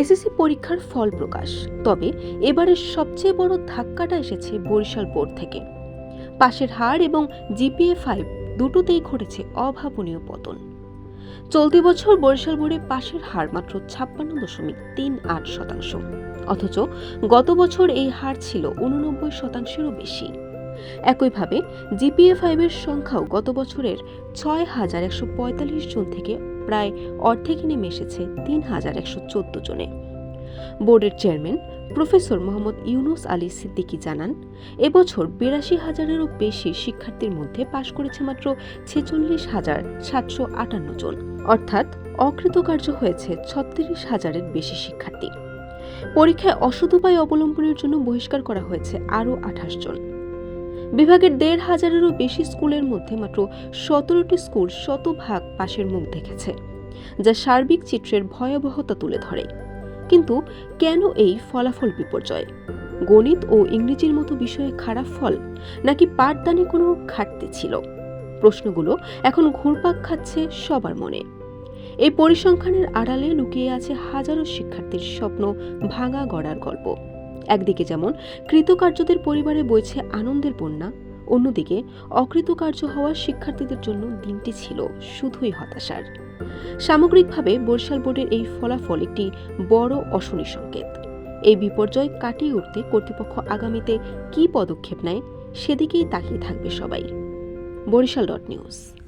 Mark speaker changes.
Speaker 1: SSC পরীক্ষার ফল প্রকাশ। তবে এবারের সবচেয়ে বড় ধাক্কাটা এসেছে বরিশাল বোর্ড থেকে। পাশের হার এবং জিপিএ ফাইভ দুটোতেই ঘটেছে অভাবনীয় পতন। চলতি বছর বরিশাল বোর্ডে পাশের হার মাত্র ছাপ্পান্ন দশমিক তিন আট শতাংশ। অথচ গত বছর এই হার ছিল উননব্বই শতাংশেরও বেশি। একইভাবে জিপিএ ফাইভের সংখ্যাও গত বছরের ছয় হাজার একশো পঁয়তাল্লিশ জন থেকে প্রায় অর্ধেকে নেমে এসেছে তিন হাজার একশো চোদ্দ জনে। বোর্ডের চেয়ারম্যান প্রফেসর মোহাম্মদ ইউনুস আলী সিদ্দিকী জানান, এবছর বিরাশি হাজারেরও বেশি শিক্ষার্থীর মধ্যে পাশ করেছে মাত্র ছেচল্লিশ হাজার সাতশো আটান্ন জন। অর্থাৎ অকৃতকার্য হয়েছে ছত্রিশ হাজারের বেশি শিক্ষার্থী। পরীক্ষায় অসৎ উপায় অবলম্বনের জন্য বহিষ্কার করা হয়েছে আরও আঠাশ জন। বিভাগের দেড় হাজারেরও বেশি স্কুলের মধ্যে মাত্র সতেরোটি স্কুল শতভাগ পাশের মুখ দেখেছে, যা সার্বিক চিত্রের ভয়াবহতা তুলে ধরে। কিন্তু কেন এই ফলাফল বিপর্যয়? গণিত ও ইংরেজির মতো বিষয়ে খারাপ ফল নাকি পাঠদানে কোনো ঘাটতি ছিল? প্রশ্নগুলো এখন ঘুরপাক খাচ্ছে সবার মনে। এই পরিসংখ্যানের আড়ালে লুকিয়ে আছে হাজারো শিক্ষার্থীর স্বপ্ন ভাঙা গড়ার গল্প। একদিকে যেমন কৃতকার্যদের পরিবারে বইছে আনন্দের বন্যা, অন্যদিকে অকৃতকার্য হওয়া শিক্ষার্থীদের জন্য দিনটি ছিল শুধুই হতাশার। সামগ্রিকভাবে বরিশাল বোর্ডের এই ফলাফল একটি বড় অশনি সংকেত। এই বিপর্যয় কাটিয়ে উঠতে কর্তৃপক্ষ আগামীতে কী পদক্ষেপ নেয়, সেদিকেই তাকিয়ে থাকবে সবাই। Barishal dot news.